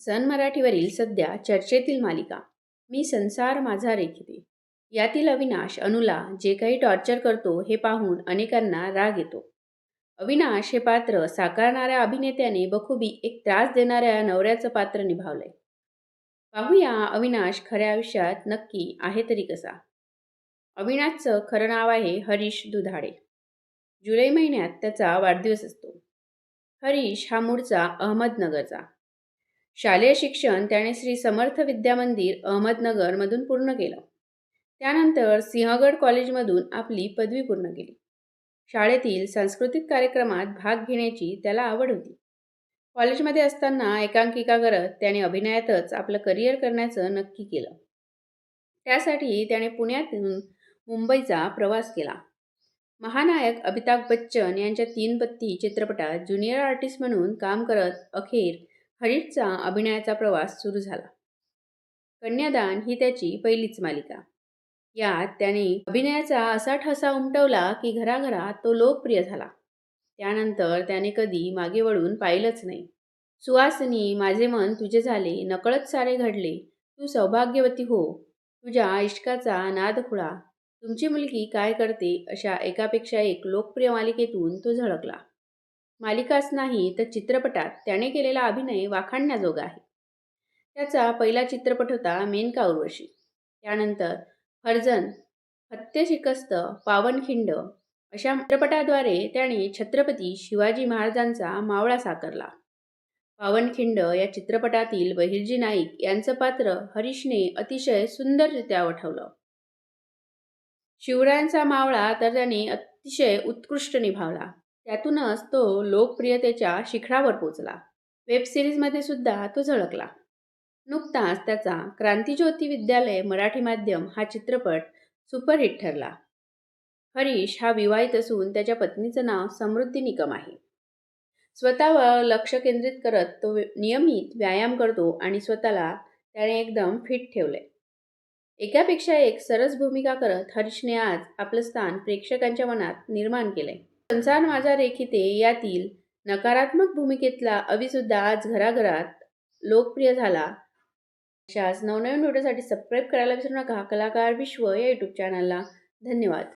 सन मराठीवरील सध्या चर्चेतील मालिका मी संसार माझा रेखिते. यातील अविनाश अनुला जे काही टॉर्चर करतो हे पाहून अनेकांना राग येतो. अविनाश हे पात्र साकारणाऱ्या अभिनेत्याने बखुबी एक त्रास देणाऱ्या नवऱ्याचं पात्र निभावलंय. पाहूया अविनाश खऱ्या आयुष्यात नक्की आहे तरी कसा. अविनाशचं खरं नाव आहे हरीश दुधाडे. जुलै महिन्यात त्याचा वाढदिवस असतो. हरीश हा मूळचा अहमदनगरचा. शालेय शिक्षण त्याने श्री समर्थ विद्या मंदिर अहमदनगरमधून पूर्ण केलं. त्यानंतर सिंहगड कॉलेजमधून आपली पदवी पूर्ण केली. शाळेतील सांस्कृतिक कार्यक्रमात भाग घेण्याची त्याला आवड होती. कॉलेजमध्ये असताना एकांकिका करत त्याने अभिनयातच आपलं करिअर करण्याचं नक्की केलं. त्यासाठी त्याने पुण्यातून मुंबईचा प्रवास केला. महानायक अमिताभ बच्चन यांच्या तीन बत्ती चित्रपटात ज्युनियर आर्टिस्ट म्हणून काम करत अखेर हरीशचा अभिनयाचा प्रवास सुरू झाला. कन्यादान ही त्याची पहिलीच मालिका. यात त्याने अभिनयाचा असा ठसा उमटवला की घराघरात तो लोकप्रिय झाला. त्यानंतर त्याने कधी मागे वळून पाहिलंच नाही. सुवासिनी माझे मन तुझे झाले नकळत सारे घडले. तू सौभाग्यवती हो. तुझ्या इश्काचा नादखुळा तुमची मुलगी काय करते? अशा एकापेक्षा एक लोकप्रिय मालिकेतून तो झळकला. मालिकाच नाही तर चित्रपटात त्याने केलेला अभिनय वाखाणण्याजोगा आहे. त्याचा पहिला चित्रपट होता मेनका उर्वशी त्यानंतर हरजन हत्यशिकस्त पावनखिंड अशा चित्रपटाद्वारे त्याने छत्रपती शिवाजी महाराजांचा मावळा साकारला. पावनखिंड या चित्रपटातील बहिर्जी नाईक यांचं पात्र हरीशने अतिशय सुंदररित्या वठवलं. शिवरायांचा मावळा तर त्याने अतिशय उत्कृष्ट निभावला. त्यातूनच तो लोकप्रियतेच्या शिखरावर पोचला. वेब सिरीजमध्ये सुद्धा तो झळकला. नुकताच त्याचा क्रांतिज्योती विद्यालय मराठी माध्यम हा चित्रपट सुपरहिट ठरला. हरीश हा विवाहित असून त्याच्या पत्नीचं नाव समृद्धी निकम आहे. स्वतःवर लक्ष केंद्रित करत तो नियमित व्यायाम करतो आणि स्वतःला त्याने एकदम फिट ठेवलंय. एकापेक्षा एक सरस भूमिका करत हरीशने आज आपलं स्थान प्रेक्षकांच्या मनात निर्माण केलंय. संसार माझा रेखिते यातील नकारात्मक भूमिकेतला अविसुद्धा आज घराघरात लोकप्रिय झाला. अशाच नवनवीन व्हिडिओसाठी सबस्क्राईब करायला विसरू नका. कलाकार विश्व या यूट्यूब चॅनलला धन्यवाद.